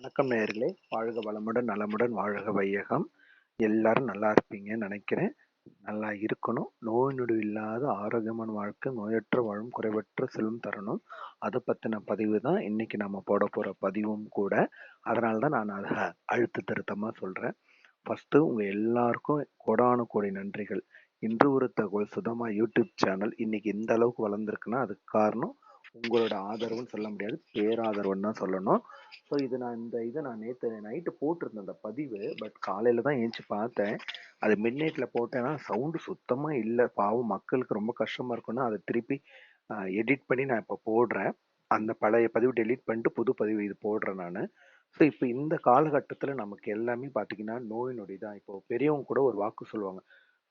வணக்கம் நேயர்களே. வாழ்க வளமுடன் நலமுடன் வாழ்க வையகம். எல்லாரும் நல்லா இருப்பீங்கன்னு நினைக்கிறேன். நல்லா இருக்கணும். நோய் நொடி இல்லாத ஆரோக்கியமான வாழ்க்கை நோயற்ற வாழும் குறைவற்ற செல்வம் தரணும். அதை பற்றின பதிவு தான் இன்னைக்கு நம்ம போட போகிற பதிவும் கூட. அதனால தான் நான் அதை அழுத்த திருத்தமாக சொல்கிறேன் ஃபஸ்ட்டு உங்கள் எல்லாருக்கும் கோடானு கோடி நன்றிகள். இன்று ஒரு தகவல் சுதமா யூடியூப் சேனல் இன்னைக்கு இந்த அளவுக்கு வளர்ந்துருக்குன்னா அதுக்கு காரணம் உங்களோட ஆதரவுன்னு சொல்ல முடியாது. பேராதரவுன்னு தான் சொல்லணும். ஸோ இது நான் இந்த இதை நான் நேற்று நைட்டு போட்டிருந்தேன் அந்த பதிவு. பட் காலையில் தான் ஏஞ்சி பார்த்தேன். அது மிட் நைட்டில் போட்டேன்னா சவுண்டு சுத்தமாக இல்லை. பாவம் மக்களுக்கு ரொம்ப கஷ்டமாக இருக்கும்னா அதை திருப்பி எடிட் பண்ணி நான் இப்போ போடுறேன். அந்த பழைய பதிவு டெலீட் பண்ணிட்டு புது பதிவு இது போடுறேன் நான். ஸோ இப்போ இந்த காலகட்டத்தில் நமக்கு எல்லாமே பார்த்தீங்கன்னா நோய் நொடி தான். இப்போ பெரியவங்க கூட ஒரு வாக்கு சொல்லுவாங்க.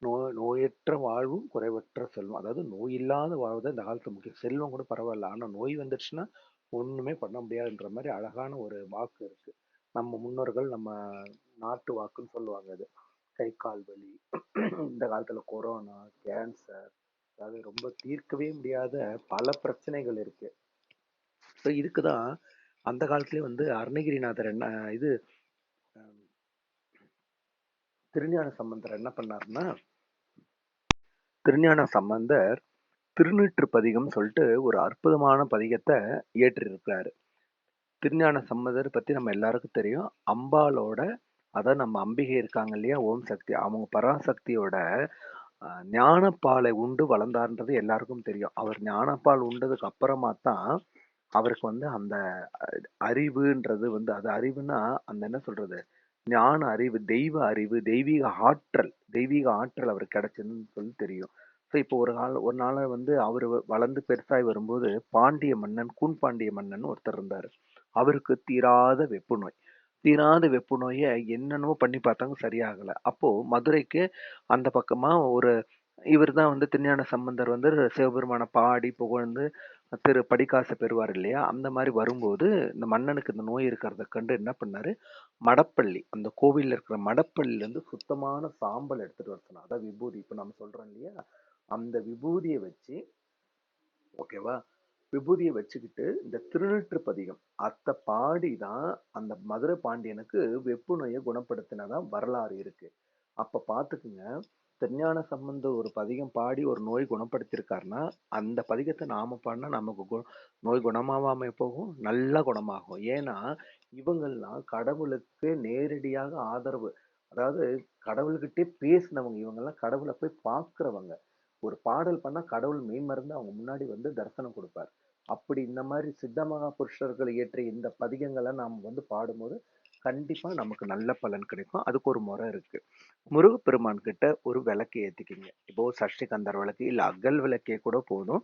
நோய் நோயற்ற வாழ்வும் குறைவற்ற செல்வம். அதாவது நோய் இல்லாத வாழ்வு இந்த காலத்து முக்கியம். செல்வம் கூட பரவாயில்ல. ஆனால் நோய் வந்துடுச்சுன்னா ஒன்றுமே பண்ண முடியாதுன்ற மாதிரி அழகான ஒரு வாக்கு இருக்கு. நம்ம முன்னோர்கள் நம்ம நாட்டு வாக்குன்னு சொல்லுவாங்க அது. கை கால் வலி. இந்த காலத்துல கொரோனா கேன்சர் அதாவது ரொம்ப தீர்க்கவே முடியாத பல பிரச்சனைகள் இருக்கு. ஸோ இதுக்கு தான் அந்த காலத்துலேயே வந்து அருணகிரிநாதர் என்ன இது திருஞான சம்பந்தர் என்ன பண்ணாருன்னா திருஞான சம்பந்தர் திருநீற்று பதிகம் சொல்லிட்டு ஒரு அற்புதமான பதிகத்தை இயற்றிருக்கிறாரு. திருஞான சம்பந்தர் பத்தி நம்ம எல்லாருக்கும் தெரியும். அம்பாலோட அதான் நம்ம அம்பிகை இருக்காங்க இல்லையா ஓம் சக்தி அவங்க பராசக்தியோட ஞானப்பாலை உண்டு வளர்ந்தார்ன்றது எல்லாருக்கும் தெரியும். அவர் ஞானப்பால் உண்டதுக்கு அப்புறமா தான் அவருக்கு வந்து அந்த அறிவுன்றது வந்து அது அறிவுனா அந்த என்ன சொல்றது ஞான அறிவு தெய்வ அறிவு தெய்வீக ஆற்றல் தெய்வீக ஆற்றல் அவருக்கு கிடைச்சதுன்னு சொல்லி தெரியும். ஸோ இப்போ ஒரு நாள் ஒரு நாள் வந்து அவர் வளர்ந்து பெருசாகி வரும்போது பாண்டிய மன்னன் கூன் பாண்டிய மன்னன் ஒருத்தர் இருந்தார். அவருக்கு தீராத வெப்பு நோய் தீராத வெப்பு நோயை என்னென்னவோ பண்ணி பார்த்தாங்க சரியாகலை. அப்போது மதுரைக்கு அந்த பக்கமாக ஒரு இவர் தான் வந்து திருஞான சம்பந்தர் வந்து சிவபெருமான பாடி புகழ்ந்து திரு படிக்காசு பெறுவார் இல்லையா? அந்த மாதிரி வரும்போது இந்த மன்னனுக்கு இந்த நோய் இருக்கிறத கண்டு என்ன பண்ணாரு? மடப்பள்ளி அந்த கோவில்ல இருக்கிற மடப்பள்ளியிலேருந்து சுத்தமான சாம்பல் எடுத்துட்டு வர சொன்னா அதான் விபூதி இப்போ நம்ம சொல்றோம் இல்லையா? அந்த விபூதியை வச்சு ஓகேவா விபூதியை வச்சுக்கிட்டு இந்த திருநெற்று பதிகம் அத்தை பாடி தான் அந்த மதுரை பாண்டியனுக்கு வெப்பு நோயை குணப்படுத்தினதான் வரலாறு இருக்கு. அப்போ பார்த்துக்குங்க திருஞான சம்பந்த ஒரு பதிகம் பாடி ஒரு நோய் குணப்படுத்தியிருக்காருன்னா அந்த பதிகத்தை நாம பாடினா நமக்கு கு நோய் குணமாகாம போகும் நல்லா குணமாகும். ஏன்னா இவங்கெல்லாம் கடவுளுக்கு நேரடியாக ஆதரவு அதாவது கடவுள்கிட்டே பேசினவங்க இவங்கெல்லாம் கடவுளை போய் பார்க்குறவங்க. ஒரு பாடல் பண்ணா கடவுள் மெய்மறந்து அவங்க முன்னாடி வந்து தரிசனம் கொடுப்பார். அப்படி இந்த மாதிரி சித்த மகா புருஷர்கள் இயற்றிய இந்த பதிகங்களை நாம் வந்து பாடும்போது கண்டிப்பாக நமக்கு நல்ல பலன் கிடைக்கும். அதுக்கு ஒரு முறை இருக்குது முருகப்பெருமான் கிட்ட ஒரு விளக்கு ஏற்றிக்கிங்க இப்போ சஷ்டி கந்தர் விளக்கு இல்லை அகல் விளக்கே கூட போதும்.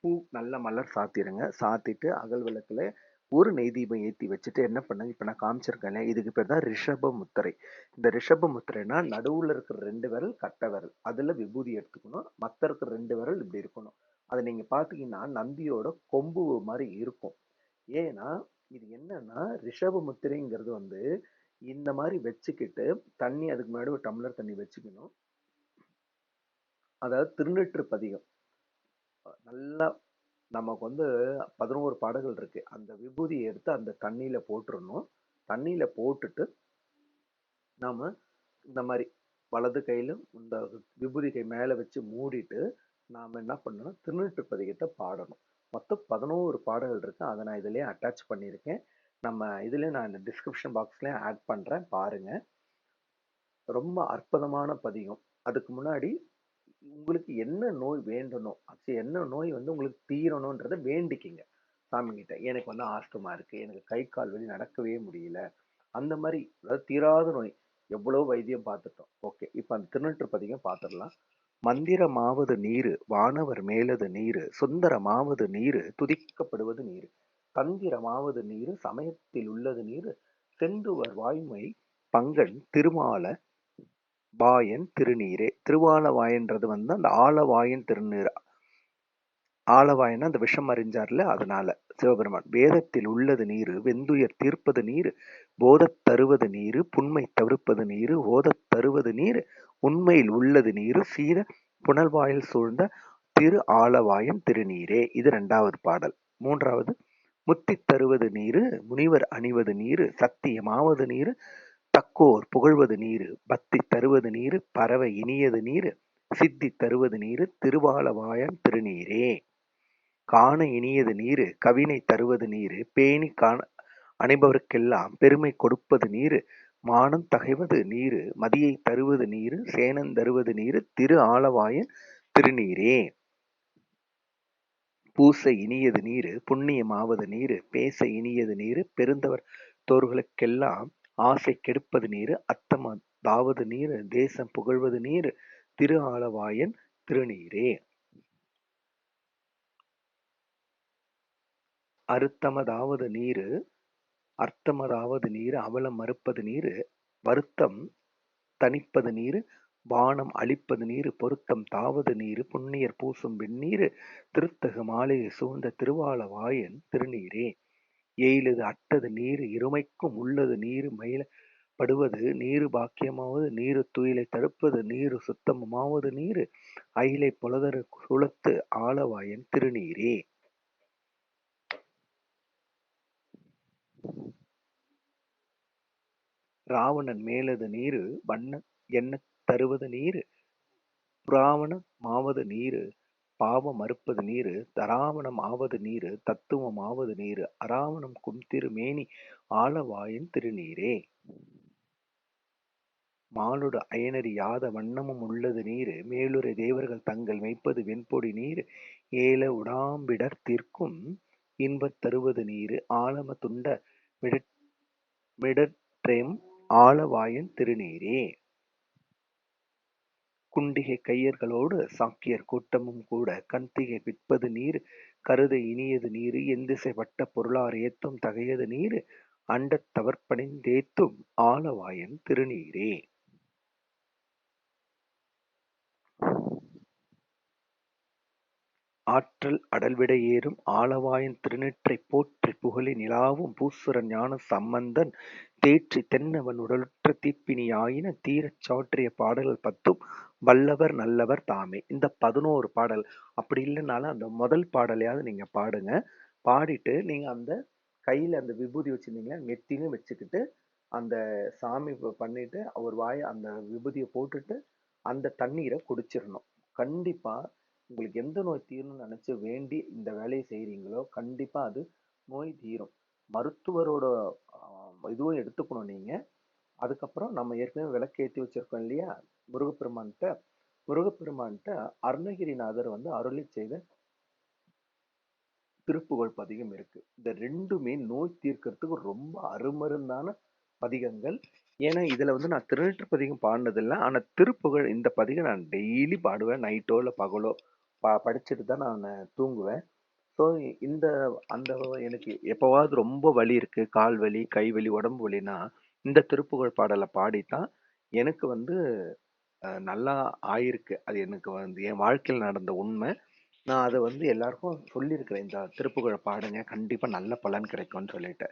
பூ நல்ல மலர் சாத்திடுங்க சாத்திட்டு அகல் விளக்கில் ஒரு நெய் தீபம் ஏற்றி வச்சுட்டு என்ன பண்ணுங்க? இப்போ நான் காமிச்சிருக்கேன் இதுக்கு பேர் தான் ரிஷப முத்திரை. இந்த ரிஷப முத்திரைனா நடுவில் இருக்கிற ரெண்டு விரல் கட்ட விரல். அதில் விபூதி எடுத்துக்கணும். மற்ற இருக்கிற ரெண்டு விரல் இப்படி இருக்கணும். அதை நீங்கள் பார்த்தீங்கன்னா நந்தியோட கொம்பு மாதிரி இருக்கும். ஏன்னா இது என்னன்னா ரிஷப முத்திரைங்கிறது வந்து இந்த மாதிரி வச்சுக்கிட்டு தண்ணி அதுக்கு முன்னாடி ஒரு டம்ளர் தண்ணி வச்சுக்கணும். அதாவது திருநெற்று பதிகம். நல்லா நமக்கு வந்து பதினோரு பாடல்கள் இருக்கு. அந்த விபூதியை எடுத்து அந்த தண்ணியில போட்டுடணும் தண்ணியில போட்டுட்டு நாம இந்த மாதிரி வலது கையில இந்த விபூதி கை மேல வச்சு மூடிட்டு நாம என்ன பண்ணணும்? திருநெற்று பதிகத்தை பாடணும். மொத்தம் பதினோரு பாடல்கள் இருக்குது அதை நான் இதிலே அட்டாச் பண்ணியிருக்கேன். நம்ம இதுல நான் இந்த டிஸ்கிரிப்ஷன் பாக்ஸ்லேயும் ஆட் பண்ணுறேன் பாருங்க. ரொம்ப அற்புதமான பதிகம். அதுக்கு முன்னாடி உங்களுக்கு என்ன நோய் வேண்டணும் அது என்ன நோய் வந்து உங்களுக்கு தீரணுன்றத வேண்டிக்கிங்க. சாமிங்கிட்ட எனக்கு வந்து ஆஸ்துமா இருக்குது எனக்கு கை கால் வலி நடக்கவே முடியல. அந்த மாதிரி அதாவது தீராத நோய். எவ்வளோ வைத்தியம் பார்த்துட்டோம். ஓகே இப்போ அந்த திருநெற்று பதிகம் பார்த்துடலாம். மந்திரமாவது நீரு வானவர் மேலது நீரு சுந்தரமாவது நீரு துதிக்கப்படுவது நீரு. தந்திரமாவது நீரு சமயத்தில் உள்ளது நீரு செந்துவர் வாய்மை பங்கன் திருமால வாயன் திருநீரே. திருவாலவாயன்றது வந்து அந்த ஆலவாயன் திருநீர். ஆலவாயன்னா அந்த விஷம் அறிஞ்சார்ல அதனால. சிவபெருமான் வேதத்தில் உள்ளது நீரு வெந்துயர் தீர்ப்பது நீர் போதத் தருவது நீரு புண்மை தவிர்ப்பது நீரு ஓதத் தருவது நீர் உண்மையில் உள்ளது நீரு சீர புனல்வாயில் சூழ்ந்த திரு ஆலவாயன் திருநீரே. இது ரெண்டாவது பாடல். மூன்றாவது முத்தி தருவது நீரு முனிவர் அணிவது நீரு சத்தியமாவது நீரு தக்கோர் புகழ்வது நீரு பக்தி தருவது நீரு பறவை இனியது நீரு சித்தி தருவது நீரு திருவாலவாயன் திருநீரே. காண இனியது நீரு கவினை தருவது நீரு பேணி காண அனைபவருக்கெல்லாம் பெருமை கொடுப்பது நீரு மானம் தகைவது நீரு மதியை தருவது நீரு சேனன் தருவது நீரு திரு ஆலவாயன் திருநீரே. பூச இனியது நீரு புண்ணியமாவது நீரு பேச இனியது நீரு பெருந்தவர் தோர்களுக்கெல்லாம் ஆசை கெடுப்பது நீரு அத்தமதாவது நீரு தேசம் புகழ்வது நீரு திரு ஆலவாயன் திருநீரே. அறுத்தமதாவது நீரு அர்த்தமதாவது நீர் அவலம் மறுப்பது நீரு வருத்தம் தணிப்பது நீர் வானம் அழிப்பது நீர் பொருத்தம் தாவது நீர் புண்ணியர் பூசும் வெந்நீரு திருத்தகு மாலையை சூழ்ந்த திருவாலவாயன் திருநீரே. எயிலது அட்டது நீர் இருமைக்கும் உள்ளது நீர் மயில படுவது நீரு பாக்கியமாவது நீரு துயிலை தடுப்பது நீரு சுத்தமுமாவது நீரு அயிலை புலதரு சுழத்து ஆலவாயன் திருநீரே. ராவணன் மேலது நீரு வண்ண எண்ணத் தருவது நீரு புராவண மாவது நீரு பாவம் மறுப்பது நீரு தராவணம் ஆவது நீரு தத்துவம் ஆவது நீரு அராவணம் கும் திருமேனி ஆலவாயின் திருநீரே. மாலுட அயனறி யாத வண்ணமும் உள்ளது நீரு மேலுரை தேவர்கள் தங்கள் மெய்ப்பது வெண்பொடி நீரு ஏல உடாம்பிடர் தீர்க்கும் இன்பத் தருவது நீரு ஆலம துண்ட மிடற்றேம் ஆலவாயன் திருநீரே. குண்டிகை கையர்களோடு சாக்கியர் கூட்டமும் கூட கண்திகை பிற்பது நீர் கருத இனியது நீர் எந்திசை வட்ட பொருளார் ஏத்தும் தகையது நீர் அண்டத் தவற்பணிந்தேத்தும் ஆலவாயன் திருநீரே. ஆற்றல் அடல்விடை ஏறும் ஆலவாயன் திருநீற்றைப் போற்றிப் புகழி நிலாவும் பூசுரன் ஞான சம்பந்தன் தேற்றி தென்னவன் உடலுற்ற தீப்பிணியாயின தீரச் சாற்றிய பாடல்கள் பத்தும் வல்லவர் நல்லவர் தாமே. இந்த பதினோரு பாடல். அப்படி இல்லைனாலும் அந்த முதல் பாடலையாவது நீங்க பாடுங்க. பாடிட்டு நீங்க அந்த கையில அந்த விபூதி வச்சிருந்தீங்களா? நெத்தியும் வச்சுக்கிட்டு அந்த சாமி ப- பண்ணிட்டு ஒரு வாய அந்த விபூதியை போட்டுட்டு அந்த தண்ணீரை குடிச்சிடணும். கண்டிப்பா உங்களுக்கு எந்த நோய் தீரணும்னு நினைச்சு வேண்டி இந்த வேலையை செய்கிறீங்களோ கண்டிப்பா அது நோய் தீரும். மருத்துவரோட இதுவும் எடுத்துக்கணும் நீங்க. அதுக்கப்புறம் நம்ம ஏற்கனவே விளக்கு வச்சுருக்கோம் வச்சிருக்கோம் இல்லையா? முருகப்பெருமான்கிட்ட முருகப்பெருமான்கிட்ட அருணகிரிநாதர் வந்து அருளி செய்த திருப்புகழ் பதிகம் இருக்கு. இந்த ரெண்டுமே நோய் தீர்க்கறதுக்கு ரொம்ப அருமருந்தான பதிகங்கள். ஏன்னா இதுல வந்து நான் திருநெற்று பதிகம் பாடினதில்லை. ஆனால் திருப்புகழ் இந்த பதிகம் நான் டெய்லி பாடுவேன். நைட்டோ இல்லை பகலோ. பா படிச்சுட்டு தான் நான் தூங்குவேன். ஸோ இந்த அந்த எனக்கு எப்போவாவது ரொம்ப வலி இருக்கு. கால் வலி கை வலி உடம்பு வலினா இந்த திருப்புகழ் பாடலை பாடித்தான் எனக்கு வந்து நல்லா ஆயிருக்கு. அது எனக்கு வந்து என் வாழ்க்கையில் நடந்த உண்மை. நான் அதை வந்து எல்லாருக்கும் சொல்லியிருக்கிறேன். இந்த திருப்புகழ பாடுங்க. கண்டிப்பா நல்ல பலன் கிடைக்கும்னு சொல்லிட்டு.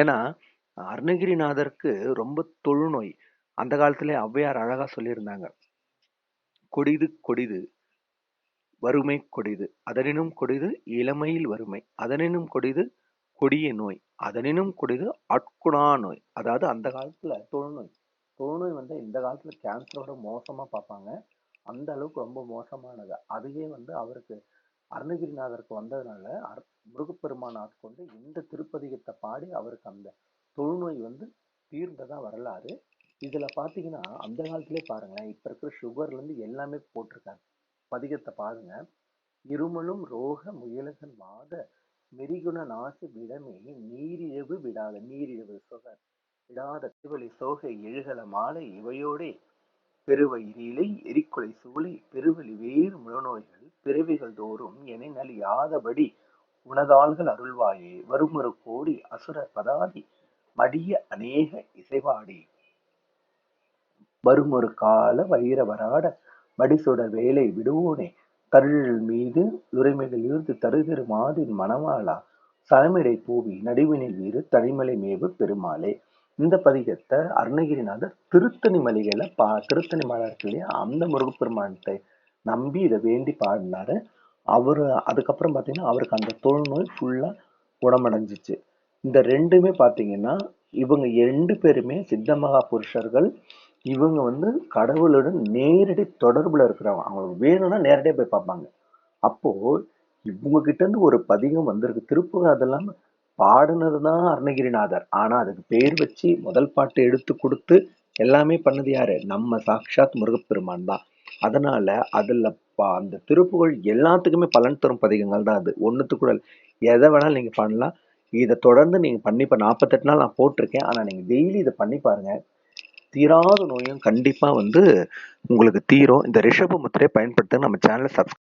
ஏன்னா அருணகிரிநாதருக்கு ரொம்ப தொழுநோய். அந்த காலத்திலே ஔவையார் அழகா சொல்லியிருந்தாங்க. கொடிது கொடிது வறுமை கொடிது. அதனினும் கொடிது இளமையில் வறுமை. அதனினும் கொடிது கொடிய நோய். அதனினும் கொடிது அட்குணா நோய். அதாவது அந்த காலத்துல தொழுநோய். தொழுநோய் வந்து இந்த காலத்துல கேன்சரோட மோசமா பார்ப்பாங்க. அந்த அளவுக்கு ரொம்ப மோசமானது. அதுவே வந்து அவருக்கு அருணகிரிநாதருக்கு வந்ததுனால அர்- முருகப்பெருமான் ஆட்கொண்டு இந்த திருப்பதிகத்தை பாடி அவருக்கு அந்த தொழுநோய் வந்து தீர்ந்ததா வரலாறு. இதுல பாத்தீங்கன்னா அந்த காலத்திலே பாருங்களேன் இப்ப இருக்கிற சுகர்ல இருந்து எல்லாமே போட்டிருக்காங்க. பதிகத்தை பாருங்க. இருமலும் ரோக முயலகன் மாத மெரிகுண நாசு விடமே நீரிழவு விடாத நீரிழவு சுகர் விடாத திருவழி சோகை எழுகல மாலை இவையோடே பெருவயிரிலை எரிக்குலை சூளை பெருவலி வேறு முழநோய்கள் பிறவிகள் தோறும் என நலியாதபடி உனதாள்கள் அருள்வாயே வருமொரு கோடி அசுர பதாதி மடிய அநேக இசைவாடி வருமொரு கால வைரவராட வராட வேலை விடுவோனே. தருள் மீது உரிமைகள் ஈர்த்து தருகிற மாதின் மணவாளா. சலமிடை பூவி நடுவினில் வீறு தனிமலை மேவு பெருமாளே. இந்த பதிகத்தை அருணகிரிநாதர் திருத்தணி மலைகளை பா திருத்தணி மலை அந்த முருகப்பெருமானத்தை நம்பி இதை வேண்டி பாடினாரு. அவரு அதுக்கப்புறம் பார்த்தீங்கன்னா அவருக்கு அந்த தொழுநோய் ஃபுல்லா குணமடைஞ்சிச்சு. இந்த ரெண்டுமே பார்த்தீங்கன்னா இவங்க ரெண்டு பேருமே சித்த மகா புருஷர்கள் இவங்க வந்து கடவுளுடன் நேரடி தொடர்பில் இருக்கிறவங்க. அவங்களுக்கு வேணும்னா நேரடியாக போய் பார்ப்பாங்க. அப்போது இவங்கக்கிட்டேருந்து ஒரு பதிகம் வந்திருக்கு. திருப்புகள் அதெல்லாம் பாடினது தான் அருணகிரிநாதர். ஆனால் அதுக்கு பேர் வச்சு முதல் பாட்டு எடுத்து கொடுத்து எல்லாமே பண்ணது யாரு? நம்ம சாக்ஷாத் முருகப்பெருமான் தான். அதனால அதில் பா- அந்த திருப்புகழ் எல்லாத்துக்குமே பலன் தரும் பதிகங்கள் தான் அது. ஒன்றுத்துக்குடல் எதை வேணாலும் நீங்கள் பண்ணலாம். இதை தொடர்ந்து நீங்கள் பண்ணி இப்போ நாற்பத்தெட்டு நாள் நான் போட்டிருக்கேன். ஆனால் நீங்கள் டெய்லி இதை பண்ணி பாருங்கள் தீராத நோயும் கண்டிப்பாக வந்து உங்களுக்கு தீரும். இந்த ரிஷப முத்திரையை பயன்படுத்த நம்ம சேனலை சப்ஸ்கிரைப்